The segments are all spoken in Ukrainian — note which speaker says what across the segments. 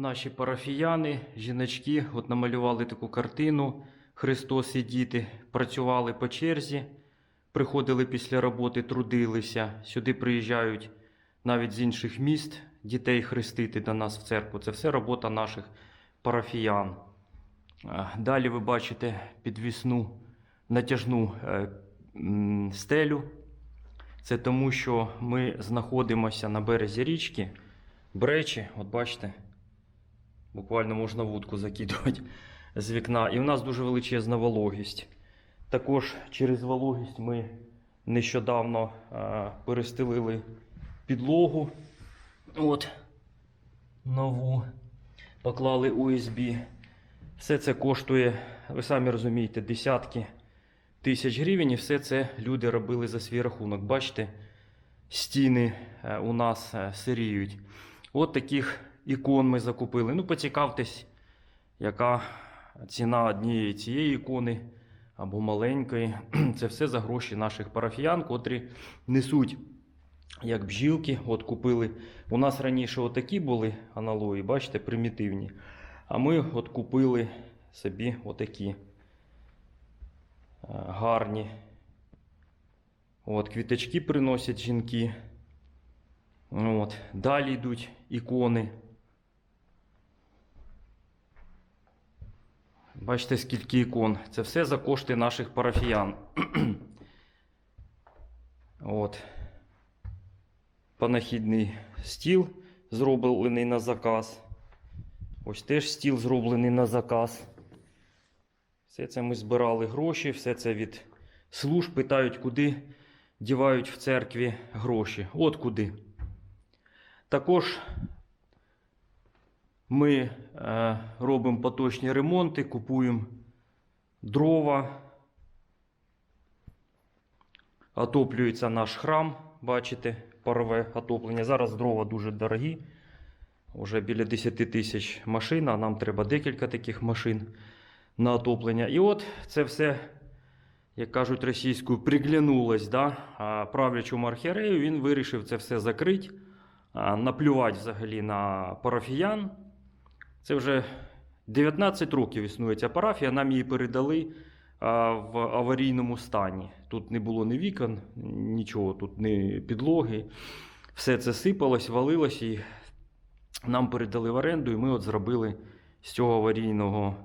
Speaker 1: Наші парафіяни, жіночки, от намалювали таку картину Христос і діти, працювали по черзі, приходили після роботи, трудилися. Сюди приїжджають навіть з інших міст дітей хрестити до нас в церкву. Це все робота наших парафіян. Е, Далі ви бачите підвісну натяжну е, стелю. Це тому, що ми знаходимося на березі річки Бречі. От бачите, буквально можна вудку закидувати з вікна. І в нас дуже величезна вологість. Також через вологість ми нещодавно е, перестелили підлогу. От, нову. Поклали USB. Все це коштує, ви самі розумієте, десятки тисяч гривень. І все це люди робили за свій рахунок. Бачите, стіни е, у нас е, сиріють. От таких ікон ми закупили. Ну, поцікавтесь, яка ціна однієї цієї ікони або маленької. Це все за гроші наших парафіян, котрі несуть як бджілки. От купили. У нас раніше отакі були аналої, бачите, примітивні. А ми от купили собі отакі е, гарні. От, квіточки приносять жінки. От. Далі йдуть ікони. Бачите, скільки ікон. Це все за кошти наших парафіян. От. Панахідний стіл зроблений на заказ. Ось теж стіл зроблений на заказ. Все це ми збирали гроші, все це від служб питають, куди дівають в церкві гроші. От куди. Також ми е, робимо поточні ремонти, купуємо дрова. Отоплюється наш храм, бачите, парове отоплення. Зараз дрова дуже дорогі. Уже біля 10 тисяч машин, а нам треба декілька таких машин на отоплення. І от це все, як кажуть російською, приглянулось да? а правлячому архієрею. Він вирішив це все закрити, наплювати взагалі на парафіян. Це вже 19 років існує ця парафія. Нам її передали в аварійному стані. Тут не було ні вікон, нічого, тут ні підлоги. Все це сипалось, валилось і нам передали в оренду, і ми от зробили з цього аварійного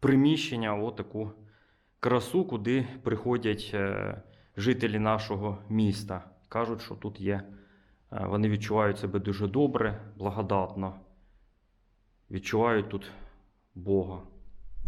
Speaker 1: приміщення отаку красу, куди приходять е, жителі нашого міста. Кажуть, що тут є. е, Вони відчувають себе дуже добре, благодатно. Відчувають тут Бога.